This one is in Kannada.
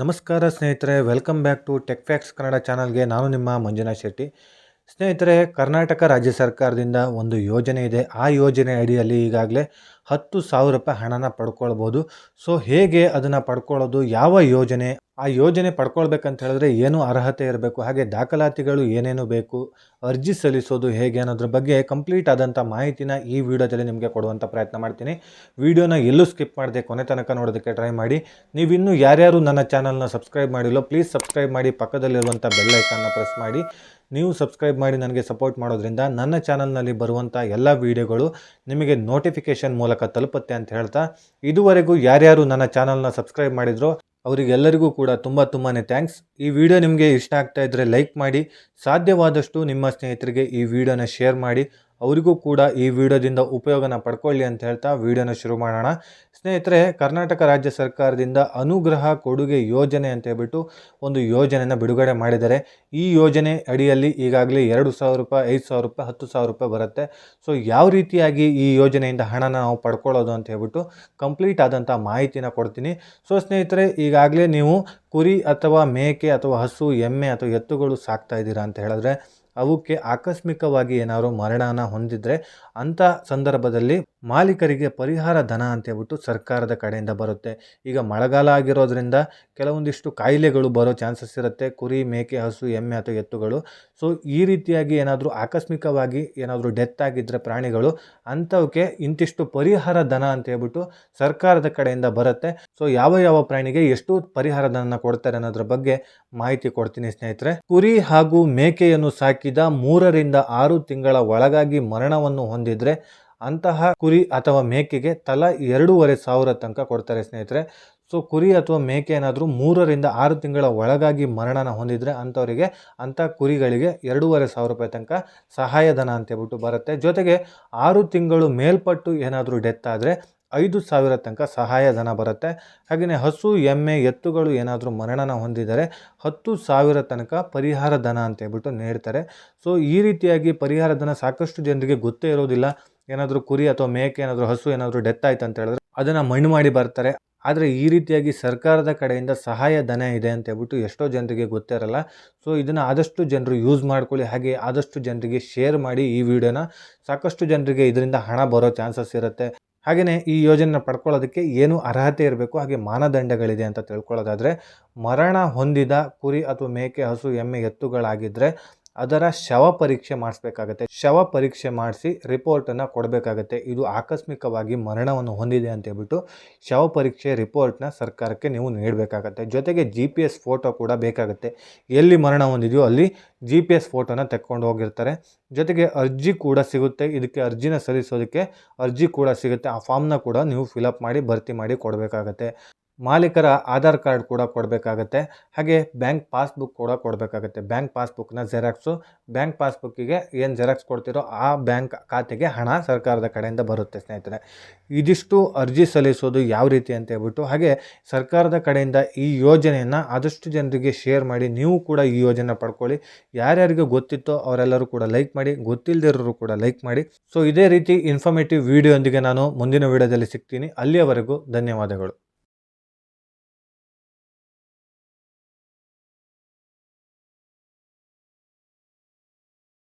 ನಮಸ್ಕಾರ ಸ್ನೇಹಿತರೆ welcome back to tech facts Kannada ಚಾನಲ್ಗೆ ನಾನು ನಿಮ್ಮ ಮಂಜುನಾಥ್ ಶೆಟ್ಟಿ. ಸ್ನೇಹಿತರೆ, ಕರ್ನಾಟಕ ರಾಜ್ಯ ಸರ್ಕಾರದಿಂದ ಒಂದು ಯೋಜನೆ ಇದೆ. ಆ ಯೋಜನೆ ಅಡಿಯಲ್ಲಿ ಈಗಾಗಲೇ ಹತ್ತು ಸಾವಿರ ರೂಪಾಯಿ ಹಣನ ಪಡ್ಕೊಳ್ಬೋದು. ಸೊ, ಹೇಗೆ ಅದನ್ನು ಪಡ್ಕೊಳ್ಳೋದು? ಯಾವ ಯೋಜನೆ? ಆ ಯೋಜನೆ ಪಡ್ಕೊಳ್ಬೇಕಂತ ಹೇಳಿದ್ರೆ ಏನು ಅರ್ಹತೆ ಇರಬೇಕು? ಹಾಗೆ ದಾಖಲಾತಿಗಳು ಏನೇನು ಬೇಕು? ಅರ್ಜಿ ಸಲ್ಲಿಸೋದು ಹೇಗೆ ಅನ್ನೋದ್ರ ಬಗ್ಗೆ ಕಂಪ್ಲೀಟ್ ಆದಂಥ ಮಾಹಿತಿನ ಈ ವಿಡಿಯೋದಲ್ಲಿ ನಿಮಗೆ ಕೊಡುವಂಥ ಪ್ರಯತ್ನ ಮಾಡ್ತೀನಿ. ವಿಡಿಯೋನ ಎಲ್ಲೂ ಸ್ಕಿಪ್ ಮಾಡದೆ ಕೊನೆ ತನಕ ನೋಡೋದಕ್ಕೆ ಟ್ರೈ ಮಾಡಿ. ನೀವಿನ್ನೂ ಯಾರ್ಯಾರು ನನ್ನ ಚಾನಲ್ನ ಸಬ್ಸ್ಕ್ರೈಬ್ ಮಾಡಿಲ್ಲೋ, ಪ್ಲೀಸ್ ಸಬ್ಸ್ಕ್ರೈಬ್ ಮಾಡಿ. ಪಕ್ಕದಲ್ಲಿರುವಂಥ ಬೆಲ್ ಐಕಾನ್ನ ಪ್ರೆಸ್ ಮಾಡಿ. ನೀವು ಸಬ್ಸ್ಕ್ರೈಬ್ ಮಾಡಿ ನನಗೆ ಸಪೋರ್ಟ್ ಮಾಡೋದ್ರಿಂದ ನನ್ನ ಚಾನಲ್ನಲ್ಲಿ ಬರುವಂಥ ಎಲ್ಲ ವೀಡಿಯೋಗಳು ನಿಮಗೆ ನೋಟಿಫಿಕೇಷನ್ ಮೂಲಕ ತಲುಪುತ್ತೆ ಅಂತ ಹೇಳ್ತಾ, ಇದುವರೆಗೂ ಯಾರ್ಯಾರು ನನ್ನ ಚಾನಲ್ನ ಸಬ್ಸ್ಕ್ರೈಬ್ ಮಾಡಿದ್ರೋ ಅವರಿಗೆಲ್ಲರಿಗೂ ಕೂಡ ತುಂಬ ತುಂಬಾ ಥ್ಯಾಂಕ್ಸ್. ಈ ವಿಡಿಯೋ ನಿಮಗೆ ಇಷ್ಟ ಆಗ್ತಾ ಇದ್ದರೆ ಲೈಕ್ ಮಾಡಿ, ಸಾಧ್ಯವಾದಷ್ಟು ನಿಮ್ಮ ಸ್ನೇಹಿತರಿಗೆ ಈ ವಿಡಿಯೋನ ಶೇರ್ ಮಾಡಿ ಅವರಿಗೂ ಕೂಡ ಈ ವಿಡಿಯೋದಿಂದ ಉಪಯೋಗನ ಪಡ್ಕೊಳ್ಳಿ ಅಂತ ಹೇಳ್ತಾ ವಿಡಿಯೋನ ಶುರು ಮಾಡೋಣ. ಸ್ನೇಹಿತರೆ, ಕರ್ನಾಟಕ ರಾಜ್ಯ ಸರ್ಕಾರದಿಂದ ಅನುಗ್ರಹ ಕೊಡುಗೆ ಯೋಜನೆ ಅಂತ ಹೇಳ್ಬಿಟ್ಟು ಒಂದು ಯೋಜನೆಯನ್ನು ಬಿಡುಗಡೆ ಮಾಡಿದ್ದಾರೆ. ಈ ಯೋಜನೆ ಅಡಿಯಲ್ಲಿ ಈಗಾಗಲೇ ಎರಡು ಸಾವಿರ ರೂಪಾಯಿ, ಐದು ಸಾವಿರ ರೂಪಾಯಿ, ಹತ್ತು ಸಾವಿರ ರೂಪಾಯಿ ಬರುತ್ತೆ. ಸೊ, ಯಾವ ರೀತಿಯಾಗಿ ಈ ಯೋಜನೆಯಿಂದ ಹಣನ ನಾವು ಪಡ್ಕೊಳ್ಳೋದು ಅಂತ ಹೇಳ್ಬಿಟ್ಟು ಕಂಪ್ಲೀಟ್ ಆದಂಥ ಮಾಹಿತಿನ ಕೊಡ್ತೀನಿ. ಸೊ, ಸ್ನೇಹಿತರೆ, ಈಗಾಗಲೇ ನೀವು ಕುರಿ ಅಥವಾ ಮೇಕೆ ಅಥವಾ ಹಸು, ಎಮ್ಮೆ ಅಥವಾ ಎತ್ತುಗಳು ಸಾಕ್ತಾ ಇದ್ದೀರಾ ಅಂತ ಹೇಳಿದ್ರೆ ಅವಕ್ಕೆ ಆಕಸ್ಮಿಕವಾಗಿ ಏನಾದರೂ ಮರಣನ ಹೊಂದಿದ್ರೆ ಅಂಥ ಸಂದರ್ಭದಲ್ಲಿ ಮಾಲೀಕರಿಗೆ ಪರಿಹಾರ ಧನ ಅಂತ ಹೇಳ್ಬಿಟ್ಟು ಸರ್ಕಾರದ ಕಡೆಯಿಂದ ಬರುತ್ತೆ. ಈಗ ಮಳೆಗಾಲ ಆಗಿರೋದ್ರಿಂದ ಕೆಲವೊಂದಿಷ್ಟು ಕಾಯಿಲೆಗಳು ಬರೋ ಚಾನ್ಸಸ್ ಇರುತ್ತೆ. ಕುರಿ, ಮೇಕೆ, ಹಸು, ಎಮ್ಮೆ ಅಥವಾ ಎತ್ತುಗಳು. ಸೊ, ಈ ರೀತಿಯಾಗಿ ಏನಾದರೂ ಆಕಸ್ಮಿಕವಾಗಿ ಏನಾದರೂ ಡೆತ್ ಆಗಿದ್ದರೆ ಪ್ರಾಣಿಗಳು ಅಂಥವಕ್ಕೆ ಇಂತಿಷ್ಟು ಪರಿಹಾರ ಧನ ಅಂತ ಹೇಳ್ಬಿಟ್ಟು ಸರ್ಕಾರದ ಕಡೆಯಿಂದ ಬರುತ್ತೆ. ಸೊ, ಯಾವ ಯಾವ ಪ್ರಾಣಿಗೆ ಎಷ್ಟು ಪರಿಹಾರ ಧನ ಕೊಡ್ತಾರೆ ಅನ್ನೋದ್ರ ಬಗ್ಗೆ ಮಾಹಿತಿ ಕೊಡ್ತೀನಿ ಸ್ನೇಹಿತರೆ. ಕುರಿ ಹಾಗೂ ಮೇಕೆಯನ್ನು ಸಾಕಿದ ಮೂರರಿಂದ ಆರು ತಿಂಗಳ ಒಳಗಾಗಿ ಮರಣವನ್ನು ಹೊಂದಿದ್ರೆ ಅಂತಹ ಕುರಿ ಅಥವಾ ಮೇಕೆಗೆ ತಲಾ ಎರಡೂವರೆ ಸಾವಿರ ತನಕ ಕೊಡ್ತಾರೆ ಸ್ನೇಹಿತರೆ. ಸೊ, ಕುರಿ ಅಥವಾ ಮೇಕೆ ಏನಾದರೂ ಮೂರರಿಂದ ಆರು ತಿಂಗಳ ಒಳಗಾಗಿ ಮರಣನ ಹೊಂದಿದರೆ ಅಂಥವರಿಗೆ ಅಂಥ ಕುರಿಗಳಿಗೆ ಎರಡೂವರೆ ಸಾವಿರ ರೂಪಾಯಿ ತನಕ ಸಹಾಯಧನ ಅಂತೇಳ್ಬಿಟ್ಟು ಬರುತ್ತೆ. ಜೊತೆಗೆ ಆರು ತಿಂಗಳು ಮೇಲ್ಪಟ್ಟು ಏನಾದರೂ ಡೆತ್ ಆದರೆ ಐದು ಸಾವಿರ ತನಕ ಸಹಾಯಧನ ಬರುತ್ತೆ. ಹಾಗೆಯೇ ಹಸು, ಎಮ್ಮೆ, ಎತ್ತುಗಳು ಏನಾದರೂ ಮರಣನ ಹೊಂದಿದರೆ ಹತ್ತು ಸಾವಿರ ತನಕ ಪರಿಹಾರ ಧನ ಅಂತ ಹೇಳ್ಬಿಟ್ಟು ನೀಡ್ತಾರೆ. ಸೊ, ಈ ರೀತಿಯಾಗಿ ಪರಿಹಾರ ಧನ ಸಾಕಷ್ಟು ಜನರಿಗೆ ಗೊತ್ತೇ ಇರೋದಿಲ್ಲ. ಏನಾದರೂ ಕುರಿ ಅಥವಾ ಮೇಕೆ ಏನಾದರೂ ಹಸು ಏನಾದರೂ ಡೆತ್ ಆಯ್ತು ಅಂತ ಹೇಳಿದ್ರೆ ಅದನ್ನು ಮಣ್ಣು ಮಾಡಿ ಬರ್ತಾರೆ. ಆದರೆ ಈ ರೀತಿಯಾಗಿ ಸರ್ಕಾರದ ಕಡೆಯಿಂದ ಸಹಾಯ ಧನ ಇದೆ ಅಂತ ಹೇಳ್ಬಿಟ್ಟು ಎಷ್ಟೋ ಜನರಿಗೆ ಗೊತ್ತಿರಲ್ಲ ಸೊ ಇದನ್ನು ಆದಷ್ಟು ಜನರು ಯೂಸ್ ಮಾಡ್ಕೊಳ್ಳಿ. ಹಾಗೆ ಆದಷ್ಟು ಜನರಿಗೆ ಶೇರ್ ಮಾಡಿ ಈ ವಿಡಿಯೋನ ಸಾಕಷ್ಟು ಜನರಿಗೆ ಇದರಿಂದ ಹಣ ಬರೋ ಚಾನ್ಸಸ್ ಇರುತ್ತೆ. ಹಾಗೆಯೇ ಈ ಯೋಜನೆನ ಪಡ್ಕೊಳ್ಳೋದಕ್ಕೆ ಏನು ಅರ್ಹತೆ ಇರಬೇಕು, ಹಾಗೆ ಮಾನದಂಡಗಳಿದೆ ಅಂತ ತಿಳ್ಕೊಳ್ಳೋದಾದರೆ ಮರಣ ಹೊಂದಿದ ಕುರಿ ಅಥವಾ ಮೇಕೆ, ಹಸು, ಎಮ್ಮೆ ಎತ್ತುಗಳಾಗಿದ್ದರೆ ಅದರ ಶವ ಪರೀಕ್ಷೆ ಮಾಡಿಸ್ಬೇಕಾಗತ್ತೆ. ಶವ ಪರೀಕ್ಷೆ ಮಾಡಿಸಿ ರಿಪೋರ್ಟನ್ನು ಕೊಡಬೇಕಾಗತ್ತೆ. ಇದು ಆಕಸ್ಮಿಕವಾಗಿ ಮರಣವನ್ನು ಹೊಂದಿದೆ ಅಂತ ಹೇಳ್ಬಿಟ್ಟು ಶವ ಪರೀಕ್ಷೆ ರಿಪೋರ್ಟ್ನ ಸರ್ಕಾರಕ್ಕೆ ನೀವು ನೀಡಬೇಕಾಗತ್ತೆ. ಜೊತೆಗೆ ಜಿ ಪಿ ಎಸ್ ಫೋಟೋ ಕೂಡ ಬೇಕಾಗುತ್ತೆ. ಎಲ್ಲಿ ಮರಣ ಹೊಂದಿದೆಯೋ ಅಲ್ಲಿ ಜಿ ಪಿ ಎಸ್ ಫೋಟೋನ ತೆಕ್ಕೊಂಡು ಹೋಗಿರ್ತಾರೆ. ಜೊತೆಗೆ ಅರ್ಜಿ ಕೂಡ ಸಿಗುತ್ತೆ. ಇದಕ್ಕೆ ಅರ್ಜಿನ ಸಲ್ಲಿಸೋದಕ್ಕೆ ಅರ್ಜಿ ಕೂಡ ಸಿಗುತ್ತೆ. ಆ ಫಾರ್ಮ್ನ ಕೂಡ ನೀವು ಫಿಲಪ್ ಮಾಡಿ ಭರ್ತಿ ಮಾಡಿ ಕೊಡಬೇಕಾಗತ್ತೆ. ಮಾಲೀಕರ ಆಧಾರ್ ಕಾರ್ಡ್ ಕೂಡ ಕೊಡಬೇಕಾಗತ್ತೆ. ಹಾಗೆ ಬ್ಯಾಂಕ್ ಪಾಸ್ಬುಕ್ ಕೂಡ ಕೊಡಬೇಕಾಗತ್ತೆ. ಬ್ಯಾಂಕ್ ಪಾಸ್ಬುಕ್ನ ಜೆರಾಕ್ಸು, ಬ್ಯಾಂಕ್ ಪಾಸ್ಬುಕ್ಕಿಗೆ ಏನು ಜೆರಾಕ್ಸ್ ಕೊಡ್ತೀರೋ ಆ ಬ್ಯಾಂಕ್ ಖಾತೆಗೆ ಹಣ ಸರ್ಕಾರದ ಕಡೆಯಿಂದ ಬರುತ್ತೆ, ಸ್ನೇಹಿತರೆ. ಇದಿಷ್ಟು ಅರ್ಜಿ ಸಲ್ಲಿಸೋದು ಯಾವ ರೀತಿ ಅಂತ ಹೇಳ್ಬಿಟ್ಟು, ಹಾಗೆ ಸರ್ಕಾರದ ಕಡೆಯಿಂದ ಈ ಯೋಜನೆಯನ್ನು ಆದಷ್ಟು ಜನರಿಗೆ ಶೇರ್ ಮಾಡಿ, ನೀವು ಕೂಡ ಈ ಯೋಜನೆ ಪಡ್ಕೊಳ್ಳಿ. ಯಾರ್ಯಾರಿಗೆ ಗೊತ್ತಿತ್ತೋ ಅವರೆಲ್ಲರೂ ಕೂಡ ಲೈಕ್ ಮಾಡಿ ಗೊತ್ತಿಲ್ಲದಿರೋರು ಕೂಡ ಲೈಕ್ ಮಾಡಿ. ಸೊ, ಇದೇ ರೀತಿ ಇನ್ಫಾರ್ಮೇಟಿವ್ ವಿಡಿಯೋ ನಾನು ಮುಂದಿನ ವಿಡಿಯೋದಲ್ಲಿ ಸಿಗ್ತೀನಿ. ಅಲ್ಲಿಯವರೆಗೂ ಧನ್ಯವಾದಗಳು.